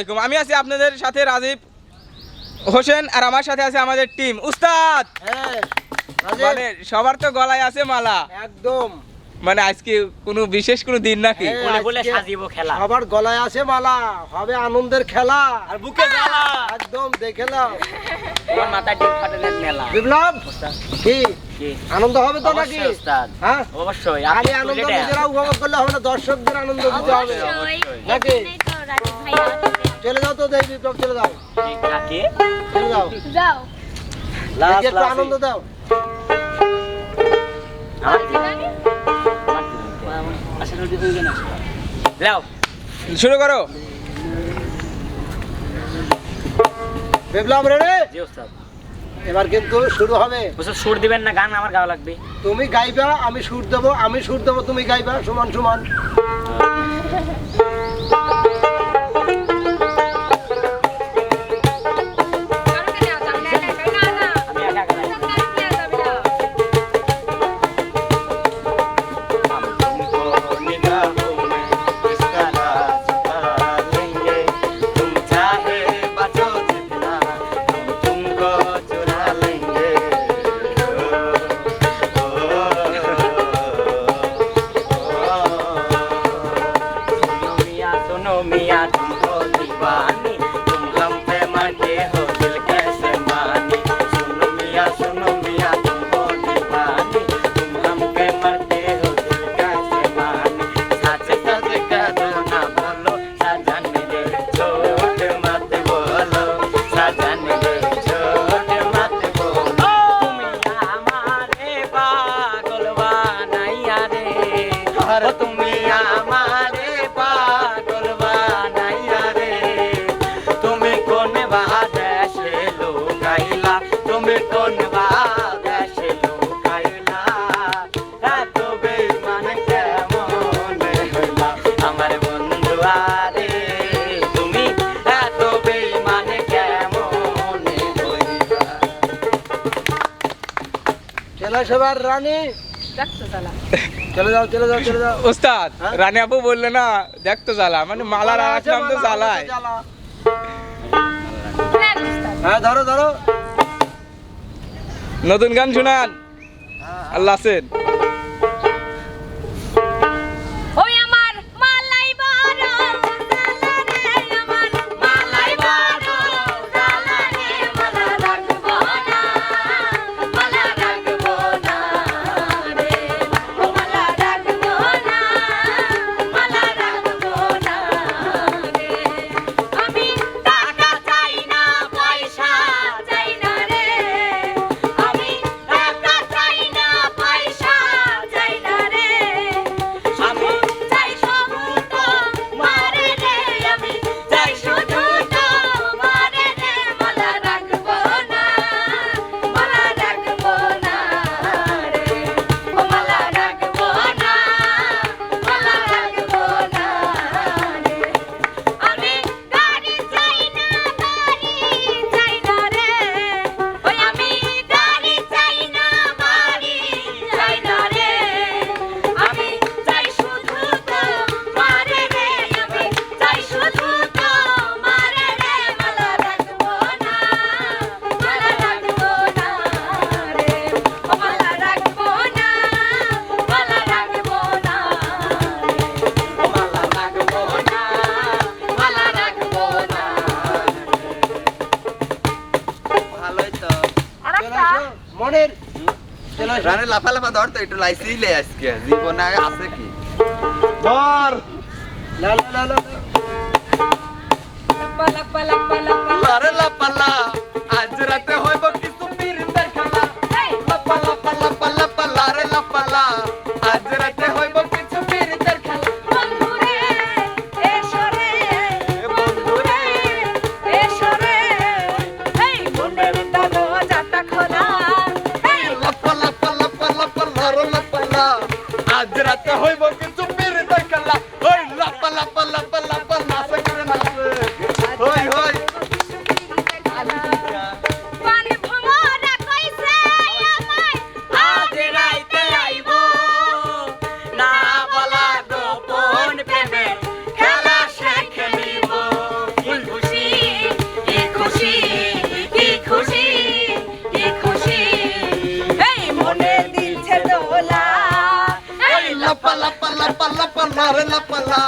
আলাইকুম। আমি আছি আপনাদের সাথে রাজীব হোসেন আর আমার সাথে আছে আমাদের টিম। উস্তাদ! হ্যাঁ মানে সবার তো গলায় আছে মালা। একদম। মানে আজকে কোনো বিশেষ কোনো দিন নাকি? হ্যাঁ, বলে বলে আজকে খেলা। সবার গলায় আছে মালা হবে আনন্দের খেলা। আর বুকে জ্বালা। একদম দেখে নাও। তোমার মাথায় ডিম ফাটানোর মেলা। বিপ্লব কি? কি? আনন্দ হবে তো নাকি? হ্যাঁ? অবশ্যই খালি আনন্দ নিজেরা উপভোগ করলে হবে না দর্শকদের আনন্দ দিতে হবে। নাকি? চলে যাও তো দেখ বিপ্লব চলে যাও। ঠিক থাকে চলে যাও। যাও। একটু আনন্দ দাও। লাও শুরু করো। বিপ্লব রে রে জি ওস্তাদ। এবার কিন্তু শুরু হবে। ওস্তাদ সুর দিবেন না গান আমার গাওয়া লাগবে। তুমি গাইবা আমি সুর দেবো আমি সুর দেবো তুমি গাইবা সমান সমান। রানী। চলে যাও চলে যাও চলে যাও। উস্তাদ হ্যাঁ? রানী আপু বললে না জ্বালা মানে মালার আর আছে, নাম তো জ্বালায় হ্যাঁ ধরো ধরো। নতুন গান শুনান। আল্লাহ আছেন রানে লাফা লাফা ধর তো একটু লাইসি লে আজকে জীবনে আছে কি? ধর। লা লা লা। লাপা লারে লাপা লা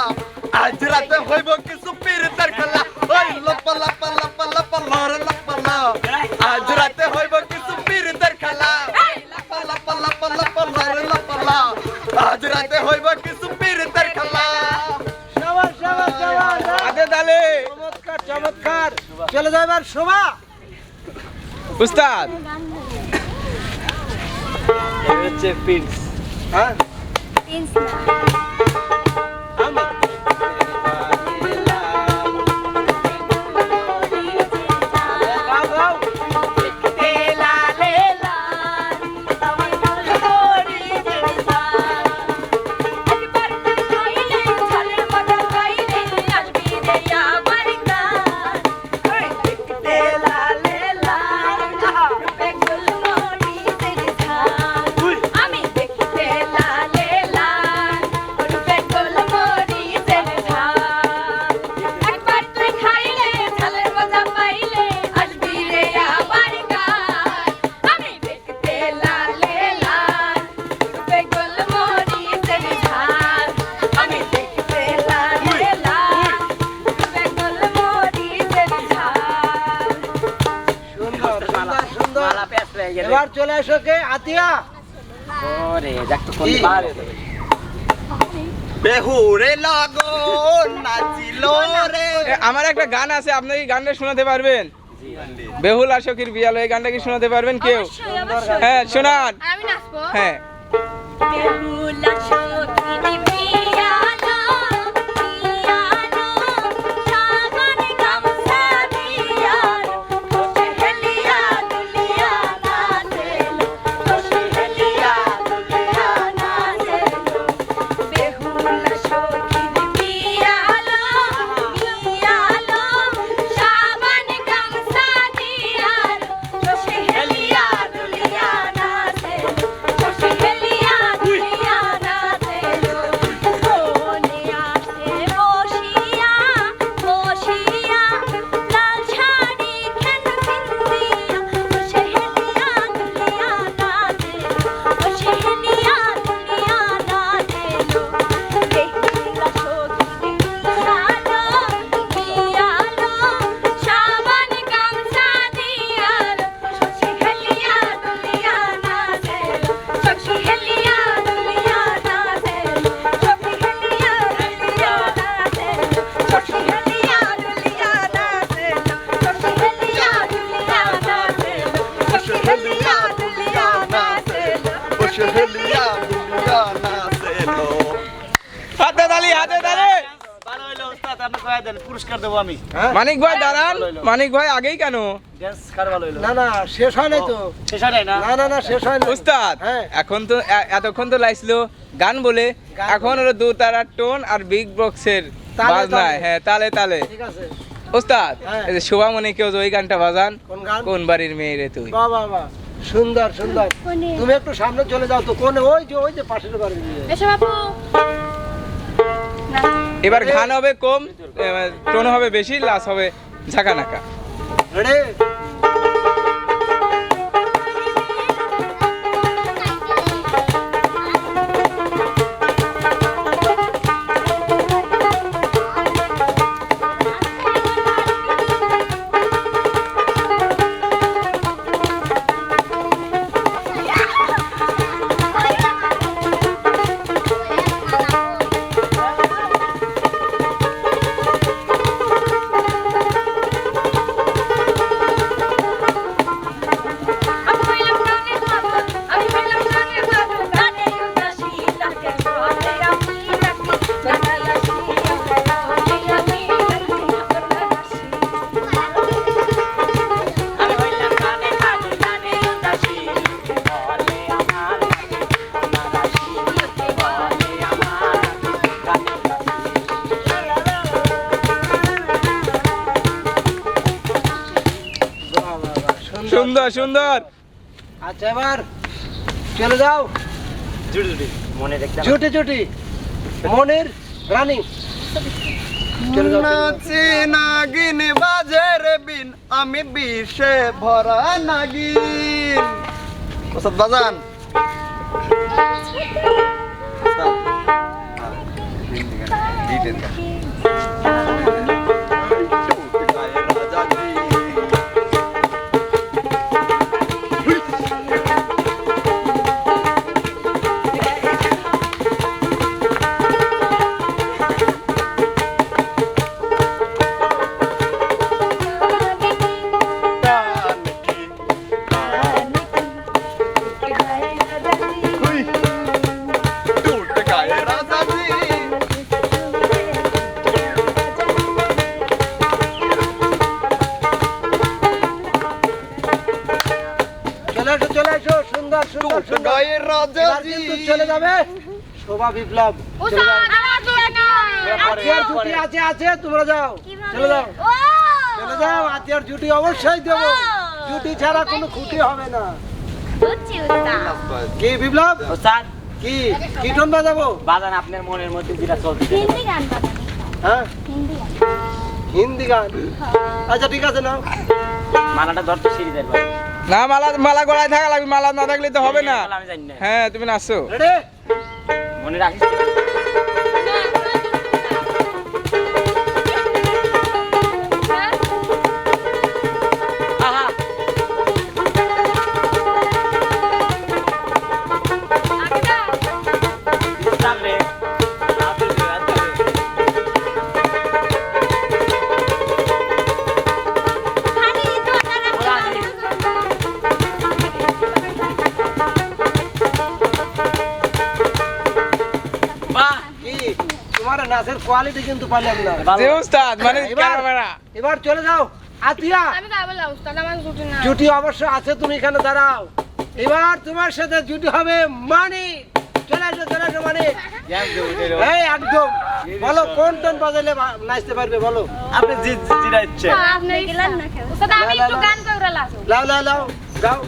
আজ রাতে হইব কিছু পীরদের খেলা। ওই লাপা লাপা লাপা লাপা লারে লাপা লা আজ রাতে হইব কিছু পীরদের খেলা। লাপা লাপা লাপা লাপা লারে লাপা আজ রাতে হইব কিছু পীরদের খেলা। সাবাস সাবাস সাবাস হাতে তালে। চমৎকার চমৎকার। চলে যাও শোভা উস্তাদ। হচ্ছে প্রিন্স হ্যাঁ গাও এবার চলে এসো কে? আতিয়া? ওরে যাক তো কোন কি? বেহুরে লাগো নাচিল রে। আমার একটা গান আছে আপনি কি গানটা শোনাতে পারবেন? বেহুল আশকির বিয়াল এই গানটা কি শোনাতে পারবেন কেউ? হ্যাঁ শোনান। আমি নাচবো? হ্যাঁ। পুরস্কার দেবো আমি। হ্যাঁ? মানিক ভাই দাঁড়ান। মানিক ভাই আগেই কেন? ড্যান্স কার না না শেষ হয় নাই তো। শেষ হয় নাই না? না না না শেষ হয় উস্তাদ হ্যাঁ। এখন তো এতক্ষণ তো লাইছিল গান বলে। এখন হলো দু তারার টোন আর বিগ বক্সের তালে বাজনায় হ্যাঁ তালে তালে। ঠিক আছে। উস্তাদ হ্যাঁ। এই যে শোভামণি কেউ যে ওই গানটা বাজান কোন বাড়ির মেয়ে রে তুই? সুন্দর সুন্দর। তুমি একটু সামনে চলে যাও তো কোন? ওই যে ওই যে পাশের বাড়ি এসো বাবু না এবার ঘান হবে কম টোন হবে বেশি লাস হবে ঝাঁকানাকা। রে সুন্দর সুন্দর। আচ্ছা এবার চলে যাও। জুড়ি জুড়ি মনে দেখতে ছুটি ছুটি মনের রানিং। চলে নাগিন বাজের বিন আমি বিষে ভরা নাগিন। ওসব বাজান। কিন্তু চলে যাবে। শোভা বিপ্লব আতিয়ার জুটি আছে আছে তোমরা যাও। চলে যাও। চলে যাও আতিয়ার জুটি অবশ্যই দেবো। জুটি ছাড়া কোনো খুঁটি হবে না। কি বিপ্লব? ওস্তাদ কি? কীর্তন বাজাবো? বাজান আপনার মনের মধ্যে যেটা চলছে হ্যাঁ? হিন্দি গান। আচ্ছা ঠিক আছে নাও। মালাটা ধরতে সিঁড়ি ভাই। না মালা মালা গলায় থাকা লাগবে মালা না থাকলে তো হবে না। হ্যাঁ তুমি নাচছো। মনে রাখিস কোয়ালিটি কিন্তু পাইলাম না যে উস্তাদ মানে ক্যামেরা। এবার চলে যাও। আতিয়া। আমি গাবো না উস্তাদ আমার জুটি না জুটি অবশ্য আছে তুমি এখানে দাঁড়াও। এবার তোমার সাথে জুটি হবে মানি চলে আসো চলে আসো মানে এই একদম। বলো কোন টোন বাজাইলে নাচতে পারবে বলো। আপনি জি জিরা ইচ্ছে আপনি গেলেন না উস্তাদ আমি একটু গান লাসো লাও। লাও। লাও গাও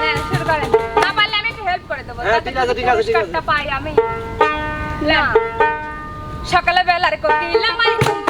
হ্যাঁ শুরু করেন। না পারলে আমি একটু হেল্প করে দেবো। হ্যাঁ, ঠিক আছে, ঠিক আছে, ঠিক আছে। পাই আমি। না। সকালে বেলার কোকিল আমার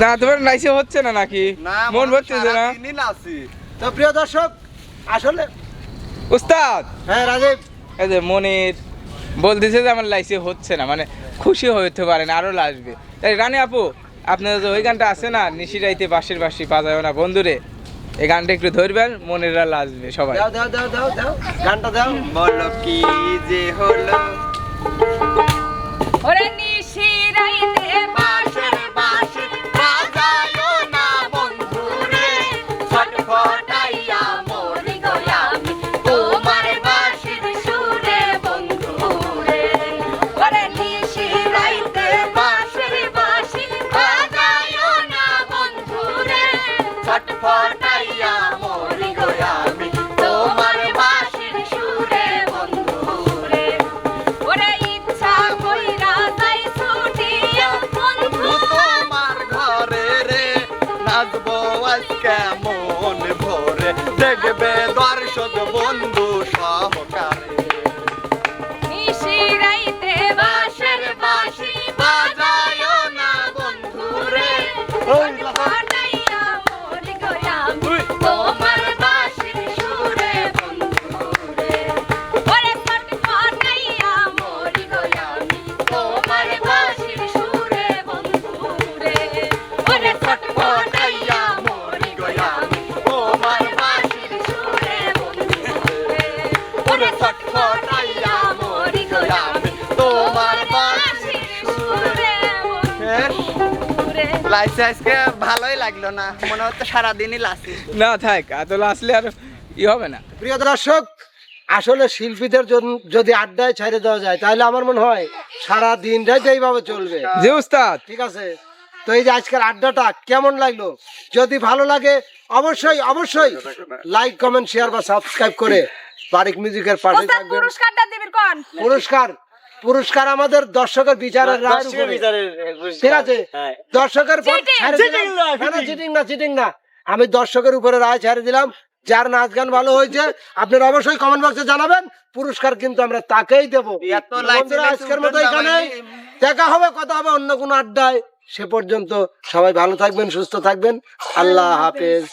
না তোমার নাইসে হচ্ছে না নাকি? মন ভরতেছে না? তো প্রিয় দর্শক আসলে উস্তাদ! হ্যাঁ রাজীব। এই যে মনির বলতেছে যে আমার লাইসে হচ্ছে না মানে খুশি হইতে পারেন আরও লাসবে। তাই রানী আপু আপনাদের যে ওই গানটা আছে না নিশিরাইতে বাঁশির বাঁশি বাজায় না বন্ধুরে এই গানটা একটু ধরবেন মনেরা লাসবে সবাই। দাও দাও দাও দাও দাও গানটা দাও। বলো কি যে হলো ওরে নিশিরাইতে রাখবো লাইসে আজকে ভালোই লাগল না মনে হচ্ছে সারাদিনই লাসি। না থাক এত আসলে আর ই হবে না। প্রিয় দর্শক আসলে শিল্পীদের যদি আড্ডায় ছেড়ে দেওয়া যায় তাহলে আমার মনে হয় সারা দিনটাই তো এইভাবে চলবে। জি উস্তাদ। ঠিক আছে? তো এই যে আজকের আড্ডাটা কেমন লাগল? যদি ভালো লাগে অবশ্যই অবশ্যই লাইক কমেন্ট শেয়ার বা সাবস্ক্রাইব করে বারিক মিউজিকের পাশে থাকবেন। পুরস্কারটা দিবির কোন? পুরস্কার। পুরস্কার আমাদের দর্শকের বিচারের ঠিক আছে? দর্শকের না, না চিটিং। না চিটিং না। আমি দর্শকের উপরে রায় ছেড়ে দিলাম। যার নাচ গান ভালো হয়েছে আপনারা অবশ্যই কমেন্ট বক্সে জানাবেন। পুরস্কার কিন্তু আমরা তাকেই দেবো। আজকের মতো এখানে দেখা হবে কথা হবে অন্য কোনো আড্ডায়। সে পর্যন্ত সবাই ভালো থাকবেন সুস্থ থাকবেন। আল্লাহ হাফেজ।